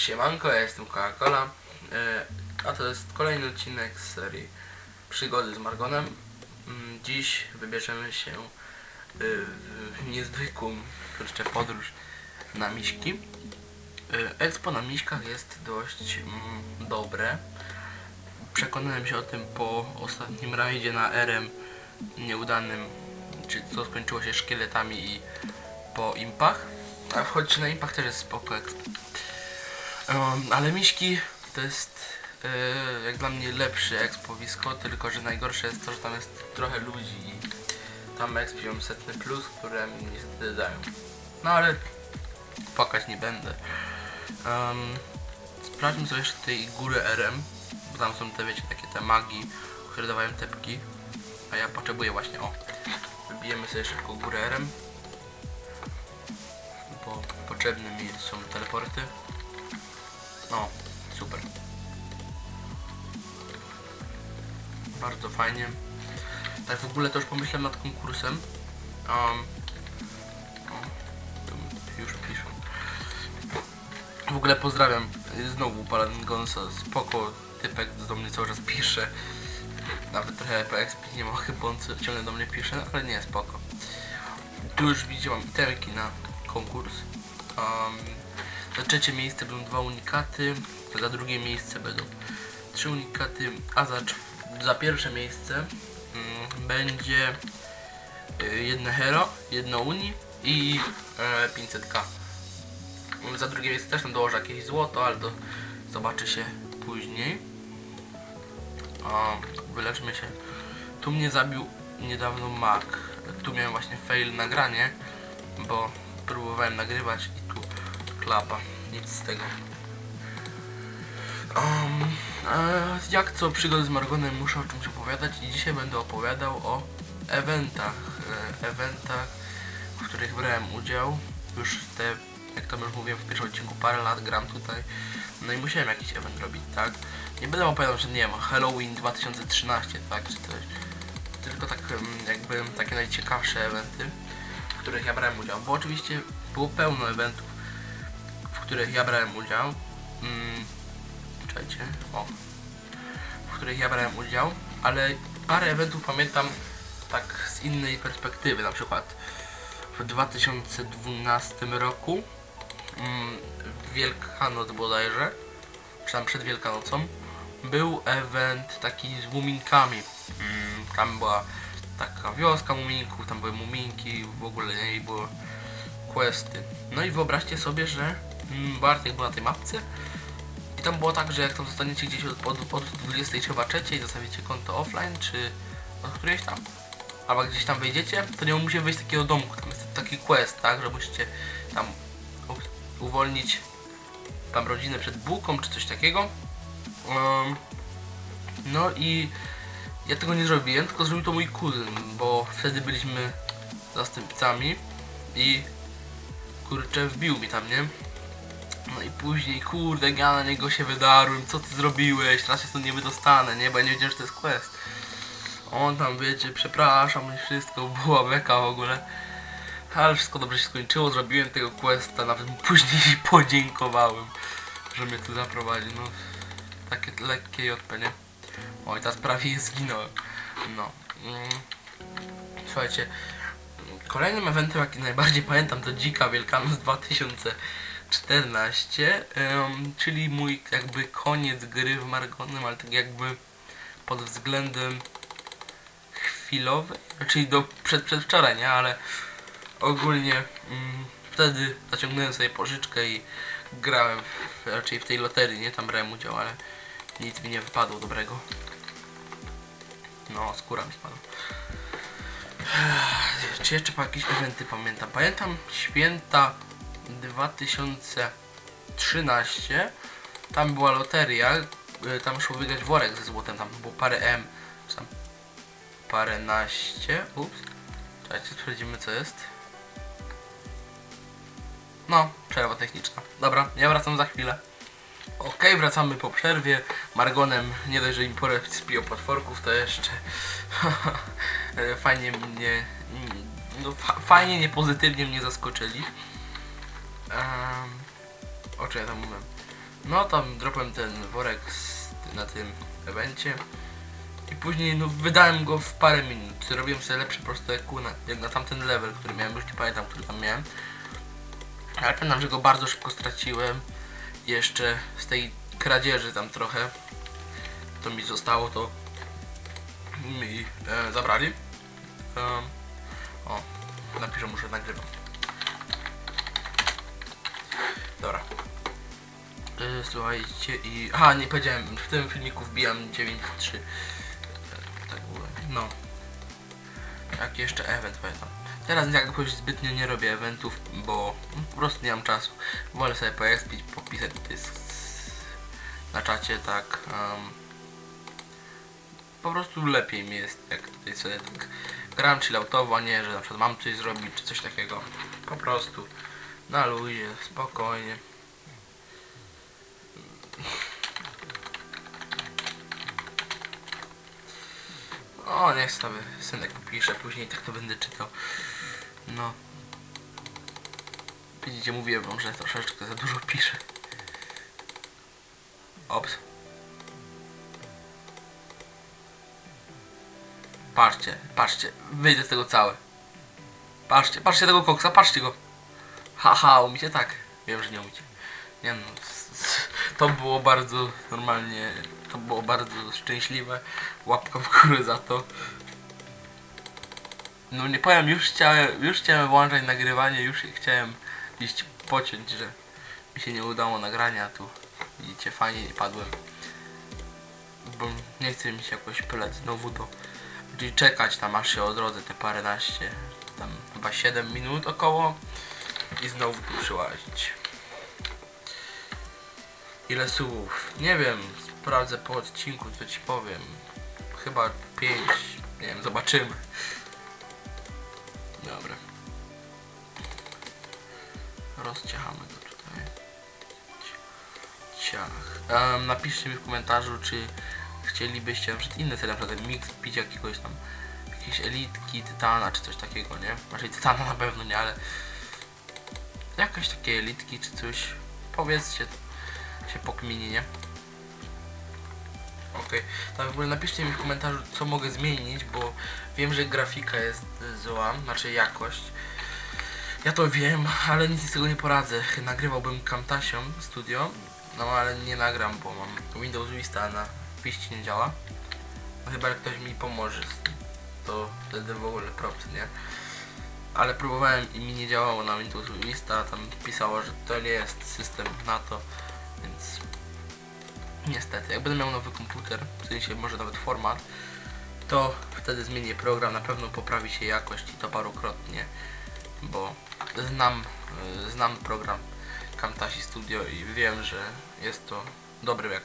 Siemanko, ja jestem Coca-Cola, e, a to jest kolejny odcinek z serii Przygody z Margonem. Mm, Dziś wybierzemy się e, w niezwykłą kurczę, podróż na Miśki. E, Expo na Miśkach jest dość mm, dobre. Przekonałem się o tym po ostatnim rajdzie na RM nieudanym, czy co skończyło się szkieletami i po impach. A choć na impach też jest spoko. Ale Miśki to jest e, jak dla mnie lepszy ekspowisko, tylko że najgorsze jest to, że tam jest trochę ludzi i tam ekspią setny plus, które mi niestety dają. No ale płakać nie będę. Um, sprawdźmy sobie jeszcze tej góry RM, bo tam są te wiecie, takie te magii, które dawają tepki, a ja potrzebuję właśnie, o, wybijemy sobie szybko górę RM, bo potrzebne mi są teleporty. No, super. Bardzo fajnie. Tak w ogóle już pomyślałem nad konkursem. Um, już piszą. W ogóle pozdrawiam znowu Paladin Gonsa. Spoko, typek do mnie cały czas pisze. Nawet trochę po XP nie ma chyba on ciągle do mnie pisze, ale nie, spoko. Tu już widziałam iterki na konkurs. Um, za trzecie miejsce będą dwa unikaty, za drugie miejsce będą trzy unikaty, a za, za pierwsze miejsce mm, będzie y, jedno hero, jedno uni i e, 500k. Za drugie miejsce też tam dołożę jakieś złoto, ale to zobaczy się później. O, wyleczmy się. Tu mnie zabił niedawno Mac. Tu miałem właśnie fail nagranie, bo próbowałem nagrywać i tu klapa. Nic z tego. Um, jak co przygody z Margonem muszę o czymś opowiadać i dzisiaj będę opowiadał o eventach. E, eventach, w których brałem udział. Już te, jak to już mówiłem w pierwszym odcinku, parę lat gram tutaj. No i musiałem jakiś event robić, tak? Nie będę opowiadał, że nie wiem, Halloween 2013, tak? Czy coś. Tylko tak jakby takie najciekawsze eventy, w których ja brałem udział. Bo oczywiście było pełno eventów, których ja brałem udział. Mm, czekajcie, o. W których ja brałem udział, ale parę eventów pamiętam tak z innej perspektywy. Na przykład w 2012 roku mm, Wielkanoc bodajże, czy tam przed Wielkanocą, był event taki z muminkami. Mm, tam była taka wioska muminków, tam były muminki, w ogóle nie było questy. No i wyobraźcie sobie, że Bartek był na tej mapce i tam było tak, że jak tam zostaniecie gdzieś od, od, od 20 trzeba trzeciej, zostawicie konto offline, czy od którejś tam, albo gdzieś tam wejdziecie, to nie musicie wyjść z takiego domku, tam jest taki quest, tak, że musicie tam uwolnić tam rodzinę przed bułką, czy coś takiego. Um, no i ja tego nie zrobiłem, tylko zrobił to mój kuzyn, bo wtedy byliśmy zastępcami i kurczę wbił mi tam, nie? No i później, kurde, ja na niego się wydarłem, co ty zrobiłeś, teraz się stąd nie wydostanę, nie? Bo ja nie wiedziałem, że to jest quest. On tam, wiecie, przepraszam i wszystko, była beka w ogóle. Ale wszystko dobrze się skończyło, zrobiłem tego questa, nawet później podziękowałem, że mnie tu zaprowadził, no. Takie lekkie JP, nie? Oj, teraz prawie zginąłem. No. Mm. Słuchajcie, kolejnym eventem, jaki najbardziej pamiętam, to Dzika Wielkanoc 2014, em, czyli mój jakby koniec gry w Margonem, ale tak jakby pod względem chwilowy, czyli do przed, przedwczoraj, nie? Ale ogólnie mm, wtedy zaciągnąłem sobie pożyczkę i grałem w, raczej w tej loterii, nie? Tam brałem udział, ale nic mi nie wypadło dobrego. No, skóra mi spadła. Czy jeszcze jakieś eventy pamiętam? Pamiętam święta 2013. Tam była loteria. y, Tam szło wygrać worek ze złotem. Tam było parę M. Czy tam parę naście. Ups. Czekajcie, sprawdzimy co jest. No, przerwa techniczna. Dobra, ja wracam za chwilę. Okej, wracamy po przerwie. Margonem nie dość, że im porę spiją potworków, to jeszcze fajnie mnie, no fa fajnie, nie pozytywnie mnie zaskoczyli. Um, o czym ja tam mówiłem? No tam dropłem ten worek z, na tym evencie. I później no wydałem go w parę minut. Zrobiłem sobie lepsze proste EQ na, na tamten level, który miałem, już nie pamiętam, który tam miałem. Ale pamiętam, że go bardzo szybko straciłem. Jeszcze z tej kradzieży tam trochę. To mi zostało, to mi e, zabrali. Em, o, napiszę, muszę nagrywam. Dobra. E, Słuchajcie i... Aha, nie powiedziałem, w tym filmiku wbijam 9.3 E, Tak było. No. Jak jeszcze event pamiętam. Teraz jakoś zbytnio nie robię eventów, bo po prostu nie mam czasu. Wolę sobie poekspić, popisać s- na czacie, tak. em, po prostu lepiej mi jest, jak tutaj sobie tak gram chilloutowo, nie, że na przykład mam coś zrobić, czy coś takiego. Po prostu na luzie, spokojnie. O, niech sobie synek popisze, później tak to będę czytał. No. Widzicie, mówiłem wam, że troszeczkę za dużo piszę. Ops. Patrzcie, patrzcie, wyjdę z tego całe. Patrzcie, patrzcie tego koksa, patrzcie go. Haha, umicie tak. Wiem, że nie umicie. Nie no, to było bardzo normalnie, to było bardzo szczęśliwe. Łapka w górę za to. No nie powiem, już chciałem, już chciałem włączać nagrywanie, już chciałem iść pociąć, że mi się nie udało nagrania, tu widzicie, fajnie nie padłem. Bo nie chce mi się jakoś pylać znowu do... Czyli czekać tam aż się odrodzę te paręnaście, tam chyba 7 minut około i znowu tu przyłazić. Ile słów? Nie wiem, sprawdzę po odcinku, co ci powiem. Chyba 5, nie wiem, zobaczymy. Dobra. Rozciachamy go tutaj. Ciach. Um, napiszcie mi w komentarzu, czy chcielibyście na przykład inne serie, na przykład mix pić jakiegoś tam, jakiejś elitki, tytana, czy coś takiego, nie? Znaczy tytana na pewno nie, ale jakieś takie elitki, czy coś. Powiedzcie, się pokmini, nie? Okej, tak w ogóle napiszcie mi w komentarzu, co mogę zmienić, bo wiem, że grafika jest zła, znaczy jakość. Ja to wiem, ale nic z tego nie poradzę. Nagrywałbym Camtasią studio, no ale nie nagram, bo mam Windows Vista na piści nie działa. No chyba jak ktoś mi pomoże to wtedy w ogóle props, nie? Ale próbowałem i mi nie działało. Na Windows Vista, tam pisało, że to nie jest system na to, więc niestety, jak będę miał nowy komputer, w sensie może nawet format, to wtedy zmienię program, na pewno poprawi się jakość i to parokrotnie, bo znam, y, znam program Camtasia Studio i wiem, że jest to dobry jak,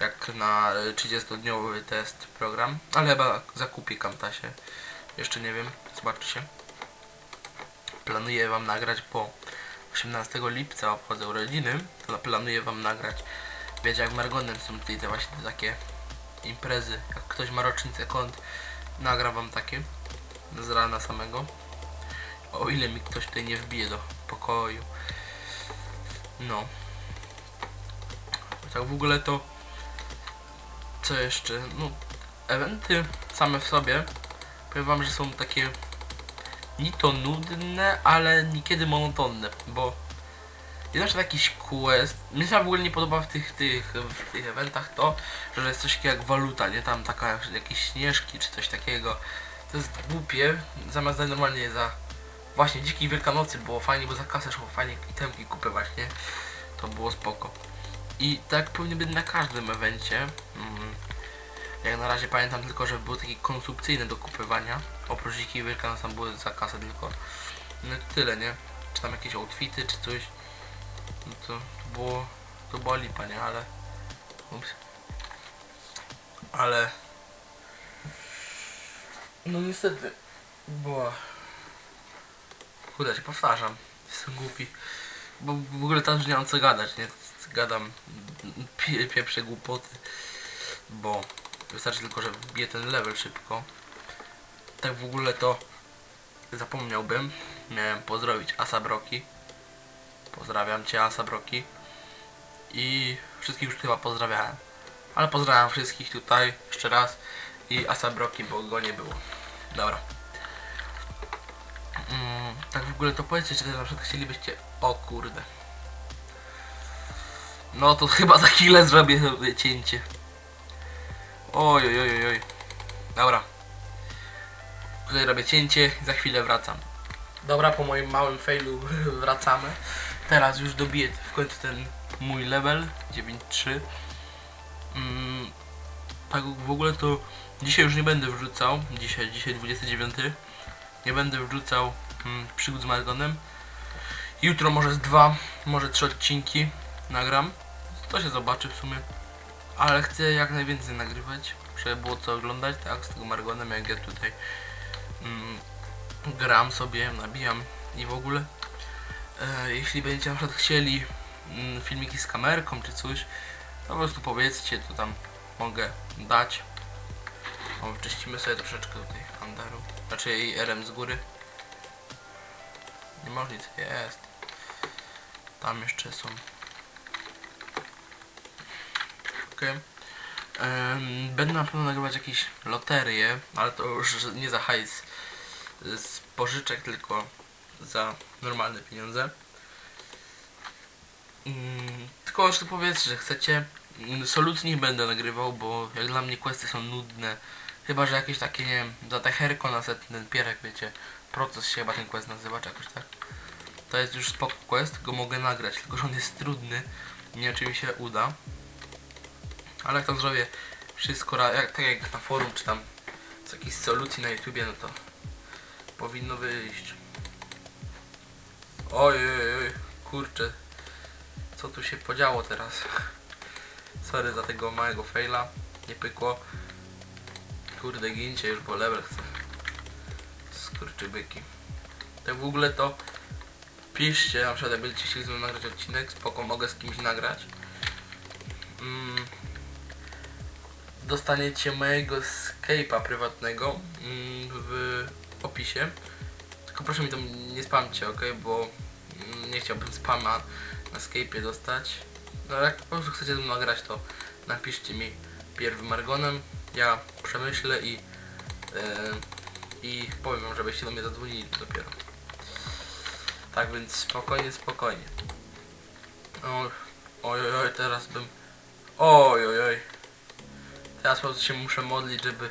jak na 30-dniowy test program, ale chyba zakupię Camtasię, jeszcze nie wiem, zobaczcie. Planuję Wam nagrać po 18 lipca, obchodzę urodziny, to planuję Wam nagrać, wiecie jak Margonem są tutaj te właśnie takie imprezy, jak ktoś ma rocznicę kont, nagram Wam takie z rana samego, o ile mi ktoś tutaj nie wbije do pokoju. No. Tak w ogóle to co jeszcze? No eventy same w sobie powiem wam, że są takie ni to nudne, ale niekiedy monotonne, bo jest jakiś quest. Mnie się w ogóle nie podoba w tych, tych, w tych eventach to, że jest coś takiego jak waluta, nie? Tam taka, jakieś śnieżki czy coś takiego. To jest głupie, zamiast dać normalnie za właśnie Dzikiej Wielkanocy było fajnie, bo za kasę szło fajnie itemki kupować, nie? To było spoko. I tak powinno być na każdym evencie. Mm. Jak na razie pamiętam tylko, że były takie konsumpcyjne do kupywania. Oprócz Dzikiej Wielkanocy tam były za kasę tylko. No to tyle, nie? Czy tam jakieś outfity, czy coś. No to, to było... To była lipa, nie? Ale... Ups. Ale... No niestety... Była... Kurde, się powtarzam. Jestem głupi. Bo w ogóle tam już nie mam co gadać, nie? Gadam pie, pieprze głupoty. Bo wystarczy tylko, że wbiję ten level szybko. Tak w ogóle to zapomniałbym. Miałem pozdrowić Asabroki. Pozdrawiam Cię Asabroki. I wszystkich już chyba pozdrawiałem. Ale pozdrawiam wszystkich tutaj jeszcze raz i Asabroki, bo go nie było. Dobra. Mm, tak w ogóle to powiedzcie, czy też na przykład chcielibyście... O kurde. No to chyba za chwilę zrobię sobie cięcie. Oj, oj, oj, oj. Dobra. Tutaj robię cięcie za chwilę wracam. Dobra, po moim małym failu wracamy. Teraz już dobiję w końcu ten mój level 9.3. Mm, tak w ogóle to dzisiaj już nie będę wrzucał. Dzisiaj, dzisiaj 29. Nie będę wrzucał mm, przygód z Margonem. Jutro może z dwa, może trzy odcinki nagram. To się zobaczy w sumie. Ale chcę jak najwięcej nagrywać, żeby było co oglądać, tak, z tego Margonem, jak ja tutaj mm, gram sobie, nabijam i w ogóle. E, jeśli będziecie na przykład chcieli mm, filmiki z kamerką czy coś, to po prostu powiedzcie, to tam mogę dać. O, czyścimy sobie troszeczkę tutaj Andaru, znaczy i RM z góry. Nie może nic, jest. Tam jeszcze są. Będę na pewno nagrywać jakieś loterie, ale to już nie za hajs z pożyczek, tylko za normalne pieniądze. Mm, Tylko jeszcze powiedzcie, że chcecie. Mm, Solucji nie będę nagrywał, bo jak dla mnie questy są nudne. Chyba, że jakieś takie, nie wiem, za techerko na setny pierek, wiecie. Proces się chyba ten quest nazywa, czy jakoś tak. To jest już spoko quest, go mogę nagrać, tylko że on jest trudny. Nie wiem, czy mi się uda. Ale jak tam zrobię wszystko, jak, tak jak na forum, czy tam z jakiejś solucji na YouTubie, no to powinno wyjść. Oj, oj, kurczę. Co tu się podziało teraz? Sorry za tego małego faila. Nie pykło. Kurde, gincie już, bo level chcę. Skurczybyki. Tak w ogóle to piszcie, na przykład jak będziecie chcieli ze nagrać odcinek, spoko, mogę z kimś nagrać. Mm, dostaniecie mojego Skype'a prywatnego mm, w opisie. Tylko proszę mi tam nie spamcie, ok? Bo mm, nie chciałbym spama na Skype'ie dostać. No jak po prostu chcecie ze mną nagrać, to napiszcie mi pierw Margonem. Ja przemyślę i, e, i powiem wam, żebyście do mnie zadzwonili dopiero. Tak więc spokojnie, spokojnie. Oj, oj, oj, oj teraz bym... Oj, oj, oj. Teraz po prostu się muszę modlić, żeby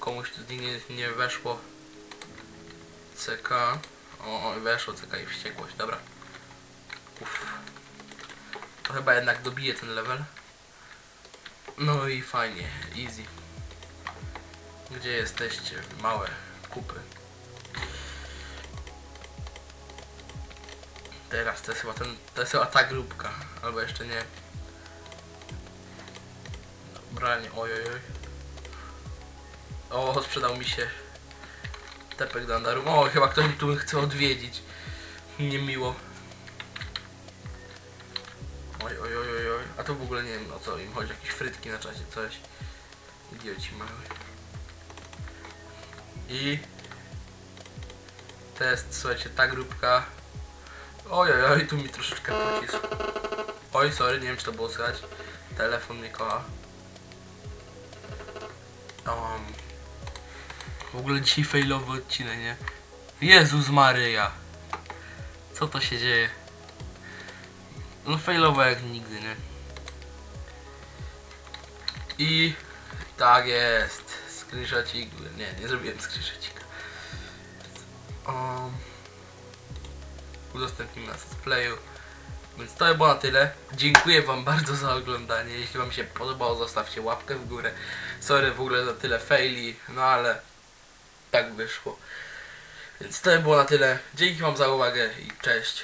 komuś tu nie, nie weszło CK. O, o, weszło CK i wściekłość, dobra. Uff. To chyba jednak dobiję ten level. No i fajnie, easy. Gdzie jesteście? Małe kupy. Teraz to jest chyba ten, to jest chyba ta grupka, albo jeszcze nie. Dobra, nie, oj, oj, oj. O, sprzedał mi się tepek do Andarum. O, chyba ktoś mi tu chce odwiedzić. Niemiło. Oj, oj, oj, oj, oj. A to w ogóle nie wiem o co im chodzi. Jakieś frytki na czasie, coś. Idioci mały. I... Test, słuchajcie, ta grupka. Oj, oj, oj, tu mi troszeczkę pocisk. Oj, sorry, nie wiem czy to było słychać. Telefon mnie kocha. Um, w ogóle dzisiaj failowy odcinek, nie? Jezus Maryja! Co to się dzieje? No failowe jak nigdy, nie? I tak jest. Screenshotик. Nie, nie zrobiłem screenshotika. Um, udostępnimy na playu. Więc to było na tyle. Dziękuję wam bardzo za oglądanie. Jeśli wam się podobało, zostawcie łapkę w górę. Sorry w ogóle za tyle faili, no ale tak wyszło. Więc to było na tyle. Dzięki wam za uwagę i cześć.